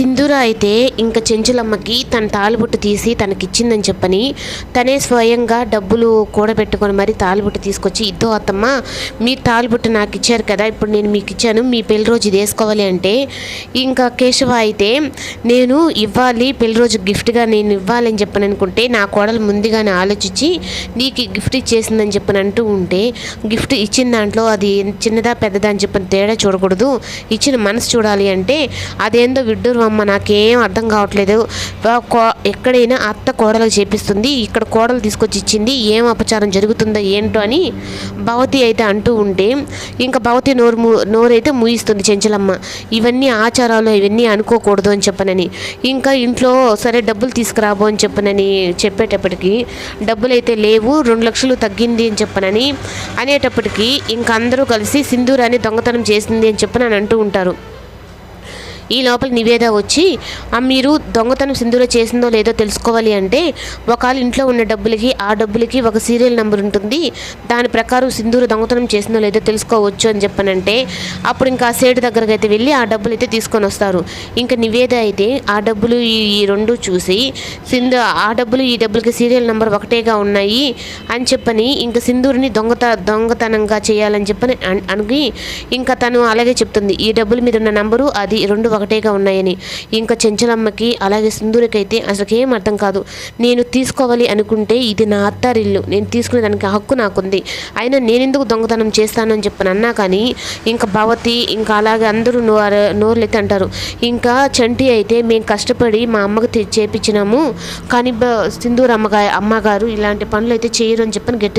సింధూర అయితే ఇంకా చెంచులమ్మకి తన తాలిబుట్టు తీసి తనకిచ్చిందని చెప్పని తనే స్వయంగా డబ్బులు కూడబెట్టుకొని మరి తాలిబుట్టు తీసుకొచ్చి ఇద్దో అత్తమ్మ మీ తాలిబుట్టు నాకు ఇచ్చారు కదా ఇప్పుడు నేను మీకు ఇచ్చాను మీ పెళ్ళి రోజు వేసుకోవాలి అంటే ఇంకా కేశవ అయితే నేను ఇవ్వాలి పెళ్ళి రోజు గిఫ్ట్గా నేను ఇవ్వాలని చెప్పని అనుకుంటే నా కోడలు ముందుగానే ఆలోచించి నీకు గిఫ్ట్ ఇచ్చేసిందని చెప్పని అంటూ ఉంటే గిఫ్ట్ ఇచ్చిన దాంట్లో అది చిన్నదా పెద్దదా అని చెప్పని తేడా చూడకూడదు ఇచ్చిన మనసు చూడాలి అంటే అదేందో విడ్డూరు అమ్మ నాకేం అర్థం కావట్లేదు. కో- ఎక్కడైనా అత్త కోడలకు చేపిస్తుంది ఇక్కడ కోడలు తీసుకొచ్చి ఇచ్చింది ఏం అపచారం జరుగుతుందో ఏంటో అని భవతి అయితే అంటూ ఉంటే ఇంకా భవతి నోరు నోరైతే మూయిస్తుంది చెంచలమ్మ. ఇవన్నీ ఆచారాలు ఇవన్నీ అనుకోకూడదు అని చెప్పనని. ఇంకా ఇంట్లో సరే డబ్బులు తీసుకురాబో అని చెప్పనని చెప్పేటప్పటికి డబ్బులు అయితే లేవు రెండు లక్షలు తగ్గింది అని చెప్పనని అనేటప్పటికీ ఇంకా అందరూ కలిసి సింధూరాన్ని దొంగతనం చేసింది అని చెప్పి అని అంటూ ఉంటారు. ఈ లోపల నివేద వచ్చి మీరు దొంగతనం సింధూర చేసిందో లేదో తెలుసుకోవాలి అంటే ఒకవేళ ఇంట్లో ఉన్న డబ్బులకి ఆ డబ్బులకి ఒక సీరియల్ నెంబర్ ఉంటుంది. దాని ప్రకారం సింధూర దొంగతనం చేసిందో లేదో తెలుసుకోవచ్చు అని చెప్పనంటే అప్పుడు ఇంకా ఆ సేటు దగ్గరకు అయితే వెళ్ళి ఆ డబ్బులు అయితే తీసుకొని వస్తారు. ఇంకా నివేద అయితే ఆ డబ్బులు ఈ రెండు చూసి సింధు ఆ డబ్బులు ఈ డబ్బులకి సీరియల్ నెంబర్ ఒకటేగా ఉన్నాయి అని చెప్పని ఇంకా సింధూరిని దొంగత దొంగతనంగా చేయాలని చెప్పని అన్- ఇంకా తను అలాగే చెప్తుంది. ఈ డబ్బుల మీద ఉన్న నెంబరు అది రెండు ఒకటేగా ఉన్నాయని. ఇంకా చెంచలమ్మకి అలాగే సింధూరికైతే అసలు అర్థం కాదు. నేను తీసుకోవాలి అనుకుంటే ఇది నా అత్తారిల్లు. నేను తీసుకునే దానికి హక్కు నాకుంది. అయినా నేనెందుకు దొంగతనం చేస్తాను అని చెప్పని అన్నా కానీ ఇంకా భవతి ఇంకా అలాగే అందరూ నోరు నోర్లైతే అంటారు. ఇంకా చంటి అయితే మేము కష్టపడి మా అమ్మకి చేపించినాము. కానీ సింధూర్ అమ్మగా అమ్మగారు ఇలాంటి పనులు అయితే చేయరు అని చెప్పని గట్టి